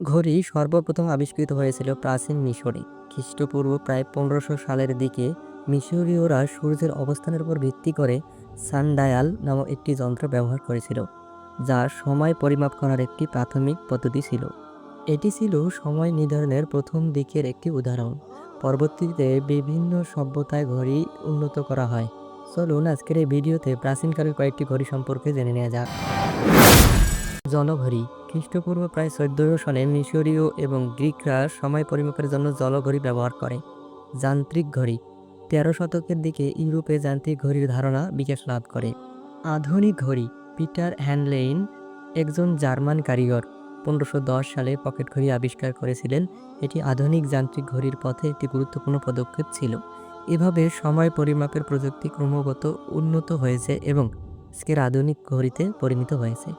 ঘড়ি সর্বপ্রথম আবিষ্কৃত হয়েছিল প্রাচীন মিশরে। খ্রিস্টপূর্ব প্রায় পনেরোশো সালের দিকে মিশরীয়রা সূর্যের অবস্থানের উপর ভিত্তি করে সানডায়াল নামক একটি যন্ত্র ব্যবহার করেছিল, যা সময় পরিমাপ করার একটি প্রাথমিক পদ্ধতি ছিল। এটি ছিল সময় নির্ধারণের প্রথম দিকের একটি উদাহরণ। পরবর্তীতে বিভিন্ন সভ্যতায় ঘড়ি উন্নত করা হয়। চলুন আজকের এই ভিডিওতে প্রাচীনকালের কয়েকটি ঘড়ি সম্পর্কে জেনে নেওয়া যাক। জলঘড়ি খ্রিস্টপূর্ব প্রায় চোদ্দশো সালে মিশরীয় এবং গ্রিকরা সময় পরিমাপের জন্য জলঘড়ি ব্যবহার করে, যান্ত্রিক ঘড়ি। তেরো শতকের দিকে ইউরোপে যান্ত্রিক ঘড়ির ধারণা বিকাশ লাভ করে। আধুনিক ঘড়ি, পিটার হ্যান্ডলেইন একজন জার্মান কারিগর, পনেরোশো সালে পকেট ঘড়ি আবিষ্কার করেছিলেন। এটি আধুনিক যান্ত্রিক ঘড়ির পথে একটি গুরুত্বপূর্ণ পদক্ষেপ ছিল। এভাবে সময় পরিমাপের প্রযুক্তি ক্রমাগত উন্নত হয়েছে এবং আজকের আধুনিক ঘড়িতে পরিণত হয়েছে।